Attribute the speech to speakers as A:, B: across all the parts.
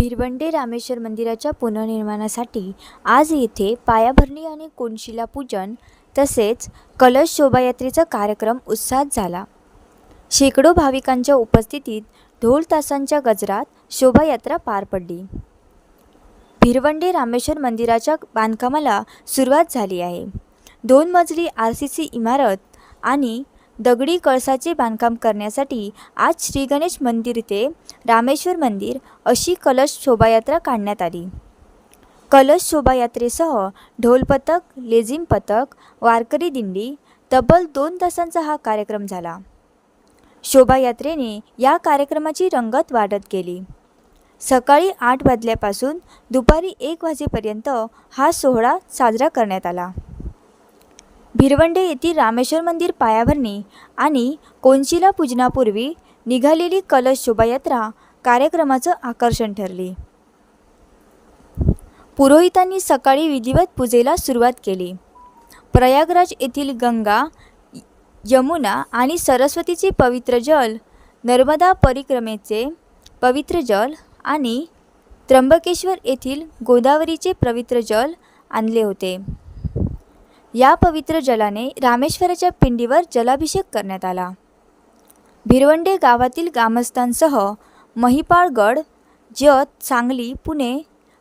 A: भिरवंडे रामेश्वर मंदिराच्या पुनर्निर्माणासाठी आज येथे पायाभरणी आणि कोनशिला पूजन तसेच कलश शोभायात्रेचा कार्यक्रम उत्साहात झाला. शेकडो भाविकांच्या उपस्थितीत ढोल तासांच्या गजरात शोभायात्रा पार पडली. भिरवंडे रामेश्वर मंदिराच्या बांधकामाला सुरुवात झाली आहे. दोन मजली आर सी सी इमारत आणि दगडी कळसाचे बांधकाम करण्यासाठी आज श्री गणेश मंदिर ते रामेश्वर मंदिर अशी कलश शोभायात्रा काढण्यात आली. कलश शोभायात्रेसह ढोल पथक लेझिम पथक वारकरी दिंडी तब्बल दोन तासांचा हा कार्यक्रम झाला. शोभायात्रेने या कार्यक्रमाची रंगत वाढत गेली. सकाळी आठ वाजल्यापासून दुपारी एक वाजेपर्यंत हा सोहळा साजरा करण्यात आला. भिरवंडे येथील रामेश्वर मंदिर पायाभरणी आणि कोनशिला पूजनापूर्वी निघालेली कलश शोभायात्रा कार्यक्रमाचं आकर्षण ठरली. पुरोहितांनी सकाळी विधिवत पूजेला सुरुवात केली. प्रयागराज येथील गंगा यमुना आणि सरस्वतीचे पवित्र जल नर्मदा परिक्रमेचे पवित्र जल आणि त्र्यंबकेश्वर येथील गोदावरीचे पवित्र जल आणले होते. या पवित्र जलाने रामेश्वराच्या पिंडीवर जलाभिषेक करण्यात आला. भिरवंडे गावातील ग्रामस्थांसह महिपाळगड जत सांगली पुणे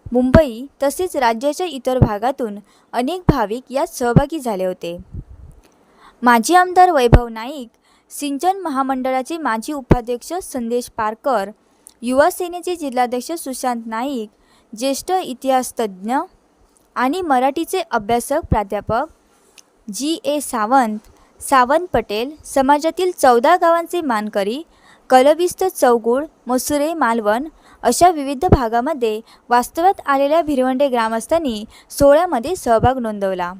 A: मुंबई तसेच राज्याच्या इतर भागातून अनेक भाविक यात सहभागी झाले होते. माजी आमदार वैभव नाईक सिंचन महामंडळाचे माजी उपाध्यक्ष संदेश पारकर युवा सेनेचे जिल्हाध्यक्ष सुशांत नाईक ज्येष्ठ इतिहासतज्ज्ञ आणि मराठीचे अभ्यासक प्राध्यापक जी. ए. सावंत सावंत पटेल समाजातील चौदा गावांचे मानकरी कलविस्त चौगुळ मसुरे मालवण अशा विविध भागामध्ये वास्तव्यात आलेल्या भिरवंडे ग्रामस्थांनी सोहळ्यामध्ये सहभाग नोंदवला.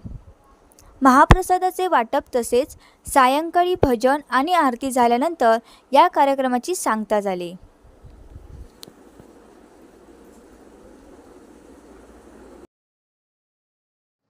A: महाप्रसादाचे वाटप तसेच सायंकाळी भजन आणि आरती झाल्यानंतर या कार्यक्रमाची सांगता झाली.